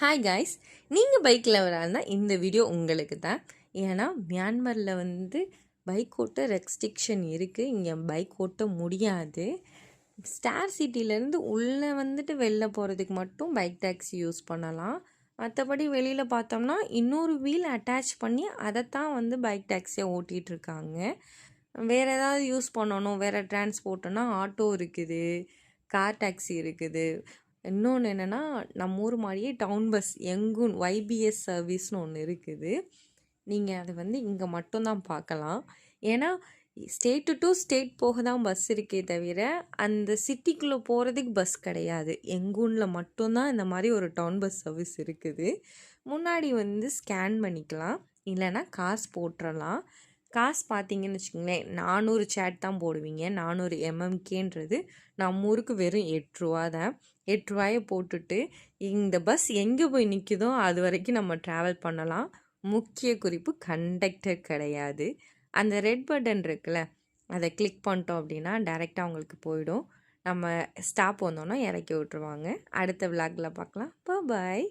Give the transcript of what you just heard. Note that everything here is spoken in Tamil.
ஹாய் காய்ஸ் நீங்கள் பைக்கில் இருந்தால் இந்த வீடியோ உங்களுக்கு தான். ஏன்னா மியான்மரில் வந்து பைக் ஓட்ட ரெஸ்ட்ரிக்ஷன் இருக்குது இங்கே பைக் ஓட்ட முடியாது. ஸ்டார் சிட்டிலேருந்து உள்ளே வந்துட்டு வெளில போகிறதுக்கு மட்டும் பைக் டாக்ஸி யூஸ் பண்ணலாம். மற்றபடி வெளியில் பார்த்தோம்னா இன்னொரு வீல் அட்டாச் பண்ணி அதைத்தான் வந்து பைக் டாக்ஸியை ஓட்டிகிட்ருக்காங்க வேறு ஏதாவது யூஸ் பண்ணணும். வேறு டிரான்ஸ்போர்ட்டுனா ஆட்டோ இருக்குது. கார் டாக்ஸி இருக்குது. இன்னொன்று என்னென்னா நம்ம ஊர் மாதிரியே டவுன் பஸ் எங்கும் ஒய்பிஎஸ் சர்வீஸ்னு ஒன்று இருக்குது. நீங்கள் அதை வந்து இங்கே மட்டும்தான் பார்க்கலாம். ஏன்னா ஸ்டேட்டு டு ஸ்டேட் போக தான் பஸ் இருக்கே தவிர அந்த சிட்டிக்குள்ளே போகிறதுக்கு பஸ் கிடையாது. எங்கூனில் மட்டும்தான் இந்த மாதிரி ஒரு டவுன் பஸ் சர்வீஸ் இருக்குது. முன்னாடி வந்து ஸ்கேன் பண்ணிக்கலாம். இல்லைன்னா காசு போட்டுறலாம். காசு பார்த்தீங்கன்னு வச்சுக்கோங்களேன் நானூறு சேட் தான் போடுவீங்க. நானூறு எம்எம்கேன்றது நம்ம ஊருக்கு வெறும் எட்ரூவா தான். எட்ரூவாயை போட்டுட்டு இந்த பஸ் எங்கே போய் நிற்குதோ அது வரைக்கும் நம்ம ட்ராவல் பண்ணலாம். முக்கிய குறிப்பு கண்டக்டர் கிடையாது. அந்த ரெட் பட்டன் இருக்குல்ல அதை கிளிக் பண்ணிட்டோம் அப்படின்னா டைரெக்டாக அவங்களுக்கு போயிடும். நம்ம ஸ்டாப் வந்தோன்னா இறக்கி விட்ருவாங்க அடுத்த விளாகில் பார்க்கலாம். பாய்